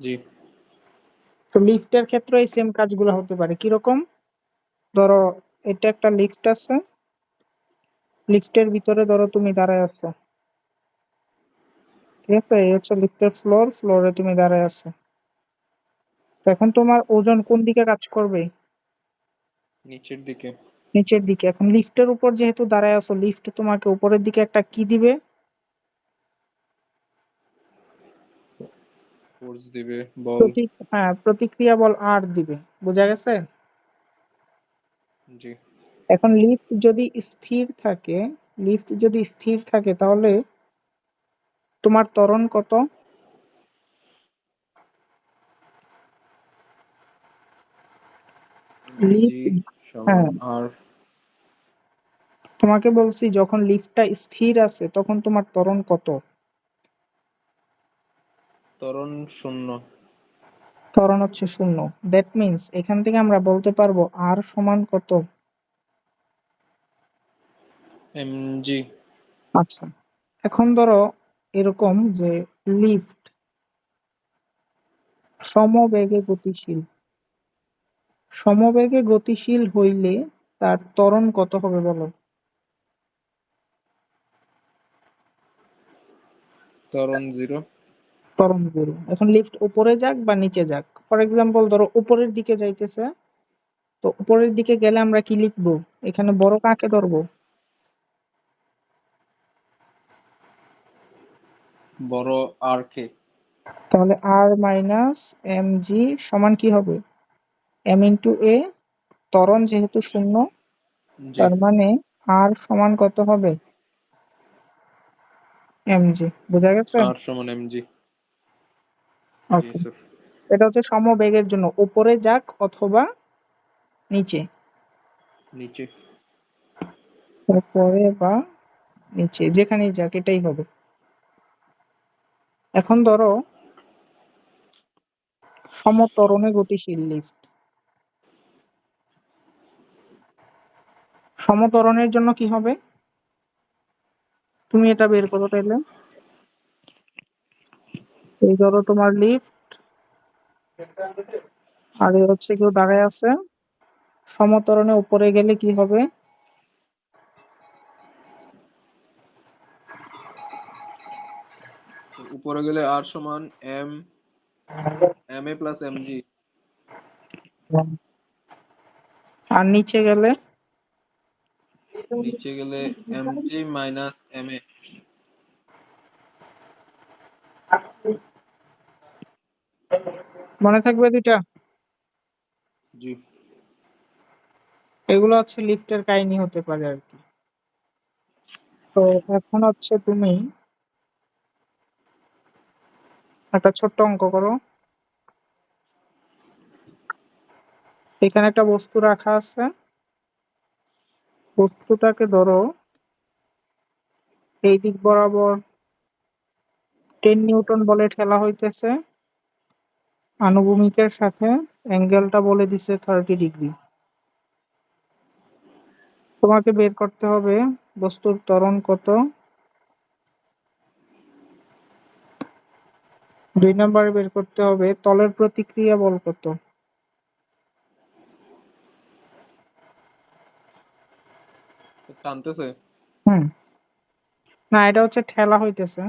জি। তো লিফটের ক্ষেত্রে এই সেম কাজগুলো হতে পারে। কীরকম? ধরো এটা একটা লিফট আছে। লিফটের ভিতরে ধরো তুমি দাঁড়ায় আছো। ঠিক আছে? এই হচ্ছে লিফটের ফ্লোর ফ্লোরে তুমি দাঁড়ায় আছো। তো এখন তোমার ওজন কোন দিকে কাজ করবে? নিচের দিকে। নিচের দিকে। এখন লিফটের উপর যেহেতু দাঁড়ায় আছো লিফট তোমাকে উপরের দিকে একটা কি দিবে? ফোর্স দিবে বল। হ্যাঁ প্রতিক্রিয়া বল আর দিবে বোঝা গেছে? জি। এখন লিফট যদি স্থির থাকে লিফট যদি স্থির থাকে তাহলে তোমার ত্বরণ কত? হ্যাঁ। তোমাকে বলছি যখন লিফটটা স্থির আছে তখন তোমার ত্বরণ কত? ত্বরণ শূন্য। ত্বরণ হচ্ছে শূন্য। দ্যাট মিন্স এখান থেকে আমরা বলতে পারব আর সমান কত? এম জি আচ্ছা। এখন ধরো এরকম যে লিফট সমবেগে গতিশীল। সমবেগে গতিশীল হইলে তার ত্বরণ কত হবে বলো? ত্বরণ জিরো জিরো এখন লিফট উপরে যাক বা নিচে যাক। ফর এক্সাম্পল ধরো উপরের দিকে যাইতেছে। তো উপরের দিকে গেলে আমরা কি লিখব? এখানে বড় কাকে ধরবো? বড় আর কে? তাহলে আর মাইনাস এম জি সমান কি হবে? এম ইন্টু এ ত্বরণ যেহেতু শূন্য তার মানে আর সমান কত হবে? এম জি বোঝা গেছে? আর সমান এম জি ওকে এটা হচ্ছে সমবেগের জন্য। উপরে যাক অথবা নিচে। নিচে। উপরে বা নিচে যেখানেই যাক এটাই হবে। এখন ধরো সমতরণে গতিশীল লিফট সমতরণের জন্য কি হবে? তুমি এটা বের করো তাইলে। এই ধরো তোমার লিফট আর এ হচ্ছে কেউ দাঁড়ায় আছে। সমতরণে উপরে গেলে কি হবে? উপরে গেলে আর সমান M M A plus M G আর নিচে গেলে? নিচে গেলে M G minus M A মনে থাকবে দুইটা? জি। এগুলো হচ্ছে লিফটের কাহিনী হতে পারে আর কি। তো এখন হচ্ছে তুমি একটা ছোট্ট অঙ্ক করো। এখানে একটা বস্তু রাখা আছে। বস্তুটাকে ধরো এই দিক বরাবর টেন নিউটন বলে ঠেলা হইতেছে। আনুভূমিকের সাথে অ্যাঙ্গেলটা বলে দিছে থার্টি ডিগ্রি তোমাকে বের করতে হবে বস্তুর ত্বরণ কত? দুই নম্বরে বের করতে হবে তলের প্রতিক্রিয়া বল কত? টানতেছে? হুম। না এটা হচ্ছে ঠেলা হইতেছে।